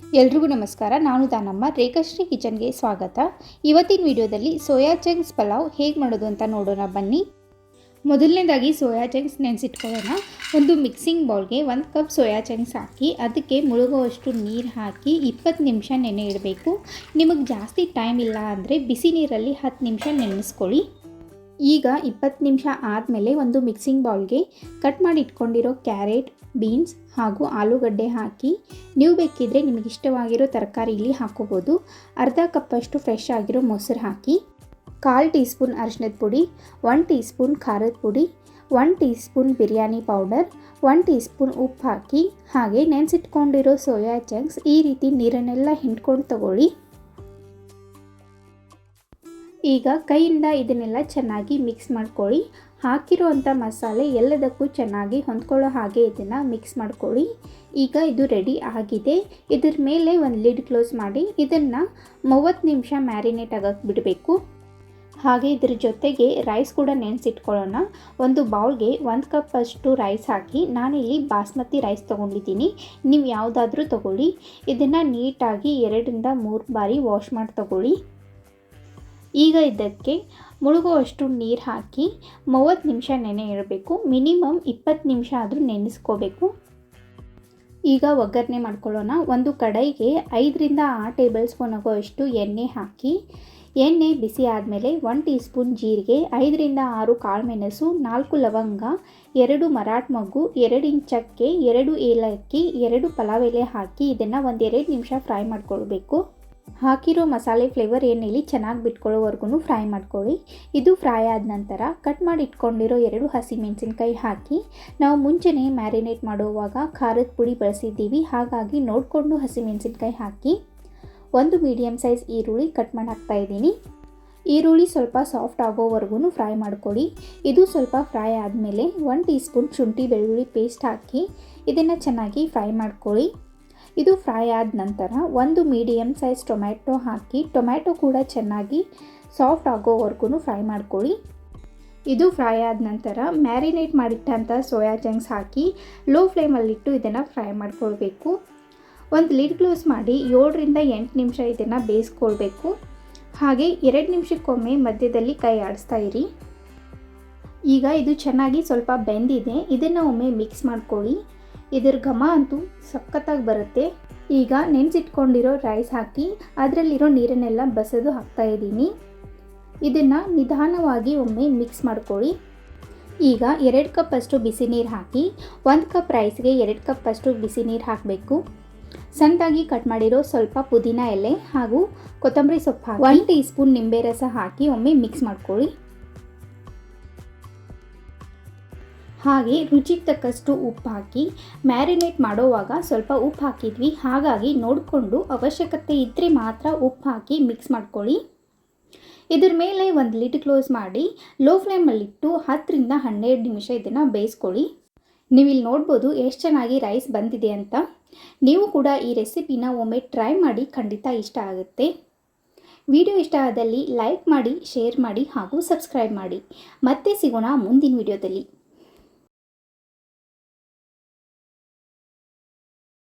ಎಲ್ರಿಗೂ ನಮಸ್ಕಾರ. ನಾನು ದಾನಮ್ಮ, ರೇಖಾಶ್ರೀ ಕಿಚನ್ಗೆ ಸ್ವಾಗತ. ಇವತ್ತಿನ ವಿಡಿಯೋದಲ್ಲಿ ಸೋಯಾ ಚಂಕ್ಸ್ ಪಲಾವ್ ಹೇಗೆ ಮಾಡೋದು ಅಂತ ನೋಡೋಣ ಬನ್ನಿ. ಮೊದಲನೇದಾಗಿ ಸೋಯಾ ಚಂಕ್ಸ್ ನೆನೆಸಿಟ್ಕೊಳ್ಳೋಣ. ಒಂದು ಮಿಕ್ಸಿಂಗ್ ಬೌಲ್ಗೆ ಒಂದು ಕಪ್ ಸೋಯಾ ಚಂಕ್ಸ್ ಹಾಕಿ, ಅದಕ್ಕೆ ಮುಳುಗುವಷ್ಟು ನೀರು ಹಾಕಿ ಇಪ್ಪತ್ತು ನಿಮಿಷ ನೆನೆ ಇಡಬೇಕು. ನಿಮಗೆ ಜಾಸ್ತಿ ಟೈಮ್ ಇಲ್ಲ ಅಂದರೆ ಬಿಸಿ ನೀರಲ್ಲಿ ಹತ್ತು ನಿಮಿಷ ನೆನೆಸ್ಕೊಳ್ಳಿ. ಈಗ ಇಪ್ಪತ್ತು ನಿಮಿಷ ಆದಮೇಲೆ ಒಂದು ಮಿಕ್ಸಿಂಗ್ ಬೌಲ್ಗೆ ಕಟ್ ಮಾಡಿ ಇಟ್ಕೊಂಡಿರೋ ಕ್ಯಾರೆಟ್ ಬೀನ್ಸ್ ಹಾಗೂ ಆಲೂಗಡ್ಡೆ ಹಾಕಿ ನೀವು ಬೇಕಿದ್ದರೆ ನಿಮಗೆ ಇಷ್ಟವಾಗಿರೋ ತರಕಾರಿ ಇಲ್ಲಿ ಹಾಕೋಬೋದು. ಅರ್ಧ ಕಪ್ಪಷ್ಟು ಫ್ರೆಶ್ ಆಗಿರೋ ಮೊಸರು ಹಾಕಿ ಕಾಲು ಟೀ ಸ್ಪೂನ್ ಅರಿಶಿನದ ಪುಡಿ ಒನ್ ಟೀ ಸ್ಪೂನ್ ಖಾರದ ಪುಡಿ one teaspoon biryani powder one teaspoon ಉಪ್ಪು ಹಾಕಿ ಹಾಗೆ ನೆನೆಸಿಟ್ಕೊಂಡಿರೋ ಸೋಯಾ ಚಂಕ್ಸ್ ಈ ರೀತಿ ನೀರನ್ನೆಲ್ಲ ಹಿಂಡ್ಕೊಂಡು ತಗೊಳ್ಳಿ. ಈಗ ಕೈಯಿಂದ ಇದನ್ನೆಲ್ಲ ಚೆನ್ನಾಗಿ ಮಿಕ್ಸ್ ಮಾಡ್ಕೊಳ್ಳಿ. ಹಾಕಿರುವಂಥ ಮಸಾಲೆ ಎಲ್ಲದಕ್ಕೂ ಚೆನ್ನಾಗಿ ಹೊಂದ್ಕೊಳ್ಳೋ ಹಾಗೆ ಇದನ್ನು ಮಿಕ್ಸ್ ಮಾಡ್ಕೊಳ್ಳಿ. ಈಗ ಇದು ರೆಡಿ ಆಗಿದೆ. ಇದ್ರ ಮೇಲೆ ಒಂದು ಲಿಡ್ ಕ್ಲೋಸ್ ಮಾಡಿ ಇದನ್ನು ಮೂವತ್ತು ನಿಮಿಷ ಮ್ಯಾರಿನೇಟ್ ಆಗೋಕ್ಕೆ ಬಿಡಬೇಕು. ಹಾಗೆ ಇದ್ರ ಜೊತೆಗೆ ರೈಸ್ ಕೂಡ ನೆನೆಸಿಟ್ಕೊಳ್ಳೋಣ. ಒಂದು ಬೌಲ್ಗೆ ಒಂದು ಕಪ್ ಅಷ್ಟು ರೈಸ್ ಹಾಕಿ ನಾನಿಲ್ಲಿ ಬಾಸ್ಮತಿ ರೈಸ್ ತೊಗೊಂಡಿದ್ದೀನಿ. ನೀವು ಯಾವುದಾದ್ರೂ ತೊಗೊಳ್ಳಿ. ಇದನ್ನು ನೀಟಾಗಿ ಎರಡರಿಂದ ಮೂರು ಬಾರಿ ವಾಶ್ ಮಾಡಿ ತಗೊಳ್ಳಿ. ಈಗ ಇದಕ್ಕೆ ಮುಳುಗುವಷ್ಟು ನೀರು ಹಾಕಿ ಮೂವತ್ತು ನಿಮಿಷ ನೆನೆ ಇರಬೇಕು ಮಿನಿಮಮ್ ಇಪ್ಪತ್ತು ನಿಮಿಷ ಆದರೂ ನೆನೆಸ್ಕೋಬೇಕು. ಈಗ ಒಗ್ಗರಣೆ ಮಾಡ್ಕೊಳ್ಳೋಣ. ಒಂದು ಕಡಾಯಿಗೆ ಐದರಿಂದ ಆರು ಟೇಬಲ್ ಸ್ಪೂನ್ ಆಗೋಷ್ಟು ಎಣ್ಣೆ ಹಾಕಿ, ಎಣ್ಣೆ ಬಿಸಿ ಆದಮೇಲೆ ಒನ್ ಟೀ ಸ್ಪೂನ್ ಜೀರಿಗೆ, ಐದರಿಂದ ಆರು ಕಾಳುಮೆಣಸು, ನಾಲ್ಕು ಲವಂಗ, ಎರಡು ಮರಾಠ ಮಗ್ಗು ಎರಡು ಚಕ್ಕೆ ಎರಡು ಏಲಕ್ಕಿ, ಎರಡು ಪಲಾವ್ ಎಲೆ ಹಾಕಿ ಇದನ್ನು ಒಂದೆರಡು ನಿಮಿಷ ಫ್ರೈ ಮಾಡ್ಕೊಳ್ಬೇಕು. ಹಾಕಿರೋ ಮಸಾಲೆ ಫ್ಲೇವರ್ ಎಣ್ಣೆಯಲ್ಲಿ ಚೆನ್ನಾಗಿ ಬಿಟ್ಕೊಳ್ಳೋವರೆಗೂ ಫ್ರೈ ಮಾಡ್ಕೊಳ್ಳಿ. ಇದು ಫ್ರೈ ಆದ ನಂತರ ಕಟ್ ಮಾಡಿ ಇಟ್ಕೊಂಡಿರೋ ಎರಡು ಹಸಿ ಮೆಣಸಿನ್ಕಾಯಿ ಹಾಕಿ, ನಾವು ಮುಂಚೆನೆ ಮ್ಯಾರಿನೇಟ್ ಮಾಡುವಾಗ ಖಾರದ ಪುಡಿ ಬಳಸಿದ್ದೀವಿ, ಹಾಗಾಗಿ ನೋಡಿಕೊಂಡು ಹಸಿ ಮೆಣಸಿನ್ಕಾಯಿ ಹಾಕಿ, ಒಂದು ಮೀಡಿಯಮ್ ಸೈಜ್ ಈರುಳ್ಳಿ ಕಟ್ ಮಾಡಿ ಹಾಕ್ತಾ ಇದ್ದೀನಿ. ಈರುಳ್ಳಿ ಸ್ವಲ್ಪ ಸಾಫ್ಟ್ ಆಗೋವರೆಗೂ ಫ್ರೈ ಮಾಡ್ಕೊಳ್ಳಿ. ಇದು ಸ್ವಲ್ಪ ಫ್ರೈ ಆದಮೇಲೆ ಒನ್ ಟೀ ಸ್ಪೂನ್ ಶುಂಠಿ ಬೆಳ್ಳುಳ್ಳಿ ಪೇಸ್ಟ್ ಹಾಕಿ, ಇದನ್ನು ಚೆನ್ನಾಗಿ ಫ್ರೈ ಮಾಡ್ಕೊಳ್ಳಿ. ಇದು ಫ್ರೈ ಆದ ನಂತರ ಒಂದು ಮೀಡಿಯಮ್ ಸೈಜ್ ಟೊಮ್ಯಾಟೊ ಹಾಕಿ, ಟೊಮ್ಯಾಟೊ ಕೂಡ ಚೆನ್ನಾಗಿ ಸಾಫ್ಟ್ ಆಗೋವರೆಗೂ ಫ್ರೈ ಮಾಡ್ಕೊಳ್ಳಿ. ಇದು ಫ್ರೈ ಆದ ನಂತರ ಮ್ಯಾರಿನೇಟ್ ಮಾಡಿಟ್ಟಂಥ ಸೋಯಾ ಚಂಕ್ಸ್ ಹಾಕಿ ಲೋ ಫ್ಲೇಮಲ್ಲಿಟ್ಟು ಇದನ್ನು ಫ್ರೈ ಮಾಡ್ಕೊಳ್ಬೇಕು. ಒಂದು ಲಿಡ್ ಕ್ಲೋಸ್ ಮಾಡಿ ಏಳರಿಂದ ಎಂಟು ನಿಮಿಷ ಇದನ್ನು ಬೇಯಿಸ್ಕೊಳ್ಬೇಕು. ಹಾಗೆ ಎರಡು ನಿಮಿಷಕ್ಕೊಮ್ಮೆ ಮಧ್ಯದಲ್ಲಿ ಕೈ ಆಡಿಸ್ತಾ ಇರಿ. ಈಗ ಇದು ಚೆನ್ನಾಗಿ ಸ್ವಲ್ಪ ಬೆಂದಿದೆ. ಇದನ್ನು ಒಮ್ಮೆ ಮಿಕ್ಸ್ ಮಾಡ್ಕೊಳ್ಳಿ. ಇದ್ರ ಘಮ ಅಂತೂ ಸಖತ್ತಾಗಿ ಬರುತ್ತೆ. ಈಗ ನೆನೆಸಿಟ್ಕೊಂಡಿರೋ ರೈಸ್ ಹಾಕಿ ಅದರಲ್ಲಿರೋ ನೀರನ್ನೆಲ್ಲ ಬಸದು ಹಾಕ್ತಾ ಇದ್ದೀನಿ. ಇದನ್ನು ನಿಧಾನವಾಗಿ ಒಮ್ಮೆ ಮಿಕ್ಸ್ ಮಾಡ್ಕೊಳ್ಳಿ. ಈಗ ಎರಡು ಕಪ್ ಅಷ್ಟು ಬಿಸಿ ನೀರು ಹಾಕಿ ಒಂದು ಕಪ್ ರೈಸ್ಗೆ ಎರಡು ಕಪ್ ಅಷ್ಟು ಬಿಸಿ ನೀರು ಹಾಕಬೇಕು. ಸಣ್ಣದಾಗಿ ಕಟ್ ಮಾಡಿರೋ ಸ್ವಲ್ಪ ಪುದೀನ ಎಲೆ ಹಾಗೂ ಕೊತ್ತಂಬರಿ ಸೊಪ್ಪು ಹಾಕಿ ಒನ್ ಟೀ ಸ್ಪೂನ್ ನಿಂಬೆ ರಸ ಹಾಕಿ ಒಮ್ಮೆ ಮಿಕ್ಸ್ ಮಾಡ್ಕೊಳ್ಳಿ. ಹಾಗೆ ರುಚಿಗೆ ತಕ್ಕಷ್ಟು ಉಪ್ಪು ಹಾಕಿ ಮ್ಯಾರಿನೇಟ್ ಮಾಡೋವಾಗ ಸ್ವಲ್ಪ ಉಪ್ಪು ಹಾಕಿದ್ವಿ ಹಾಗಾಗಿ ನೋಡಿಕೊಂಡು ಅವಶ್ಯಕತೆ ಇದ್ದರೆ ಮಾತ್ರ ಉಪ್ಪು ಹಾಕಿ ಮಿಕ್ಸ್ ಮಾಡ್ಕೊಳ್ಳಿ. ಇದ್ರ ಮೇಲೆ ಒಂದು ಲಿಡ್ ಕ್ಲೋಸ್ ಮಾಡಿ ಲೋ ಫ್ಲೇಮಲ್ಲಿಟ್ಟು ಹತ್ತರಿಂದ ಹನ್ನೆರಡು ನಿಮಿಷ ಇದನ್ನು ಬೇಯಿಸ್ಕೊಳ್ಳಿ. ನೀವು ಇಲ್ಲಿ ನೋಡ್ಬೋದು ಎಷ್ಟು ಚೆನ್ನಾಗಿ ರೈಸ್ ಬಂದಿದೆ ಅಂತ. ನೀವು ಕೂಡ ಈ ರೆಸಿಪಿನ ಒಮ್ಮೆ ಟ್ರೈ ಮಾಡಿ ಖಂಡಿತ ಇಷ್ಟ ಆಗುತ್ತೆ. ವಿಡಿಯೋ ಇಷ್ಟ ಆದಲ್ಲಿ ಲೈಕ್ ಮಾಡಿ ಶೇರ್ ಮಾಡಿ ಹಾಗೂ ಸಬ್ಸ್ಕ್ರೈಬ್ ಮಾಡಿ. ಮತ್ತೆ ಸಿಗೋಣ ಮುಂದಿನ ವಿಡಿಯೋದಲ್ಲಿ.